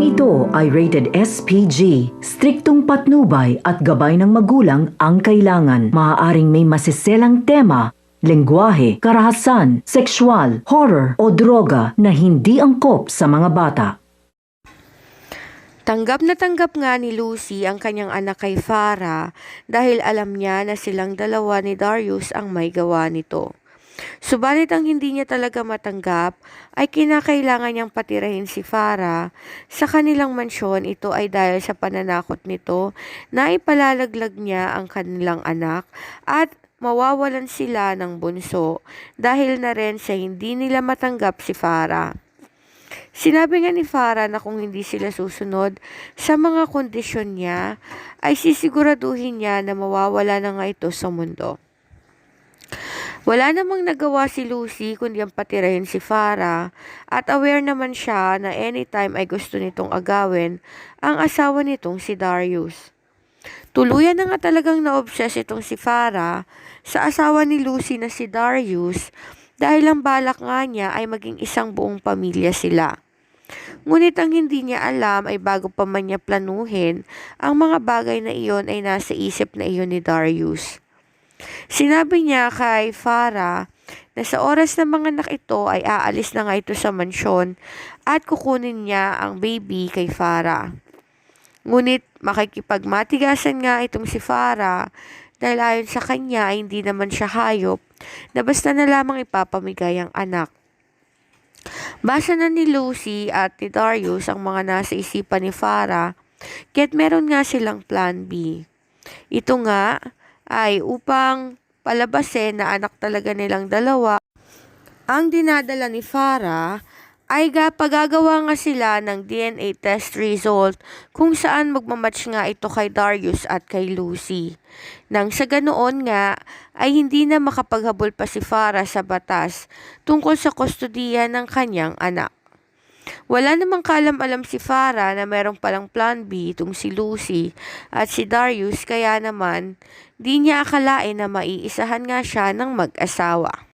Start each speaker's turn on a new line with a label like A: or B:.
A: ito ay rated SPG. Striktong patnubay at gabay ng magulang ang kailangan. Maaaring may masiselang tema, lengguwahe, karahasan, sexual, horror o droga na hindi angkop sa mga bata.
B: Tanggap na tanggap nga ni Lucy ang kanyang anak kay Farah dahil alam niya na silang dalawa ni Darius ang may gawa nito. Subalit ang hindi niya talaga matanggap ay kinakailangan niyang patirahin si Farah sa kanilang mansyon ito ay dahil sa pananakot nito na ipalalaglag niya ang kanilang anak at mawawalan sila ng bunso dahil na rin sa hindi nila matanggap si Farah. Sinabi nga ni Farah na kung hindi sila susunod sa mga kondisyon niya, ay sisiguraduhin niya na mawawala na nga ito sa mundo. Wala namang nagawa si Lucy kundi ang patirahin si Farah at aware naman siya na anytime ay gusto nitong agawin ang asawa nitong si Darius. Tuluyan na nga talagang na-obsess itong si Farah sa asawa ni Lucy na si Darius dahil ang balak nga niya ay maging isang buong pamilya sila. Ngunit ang hindi niya alam ay bago pa man niya planuhin, ang mga bagay na iyon ay nasa isip na iyon ni Darius. Sinabi niya kay Farah na sa oras ng mga anak ito ay aalis na nga ito sa mansyon at kukunin niya ang baby kay Farah. Ngunit makikipagmatigasan nga itong si Farah dahil ayon sa kanya ay hindi naman siya hayop na basta na lamang ipapamigay ang anak. Basa na ni Lucy at ni Darius ang mga nasa isipan ni Farah, kaya't meron nga silang plan B. Ito nga ay upang palabasin na anak talaga nilang dalawa. Ang dinadala ni Farah ay ga pagagawa nga sila ng DNA test result kung saan magmamatch nga ito kay Darius at kay Lucy. Nang sa ganoon nga ay hindi na makapaghabol pa si Farah sa batas tungkol sa kustodiya ng kanyang anak. Wala namang kalam-alam si Farah na meron palang plan B itong si Lucy at si Darius kaya naman di niya akalain na maiisahan nga siya ng mag-asawa.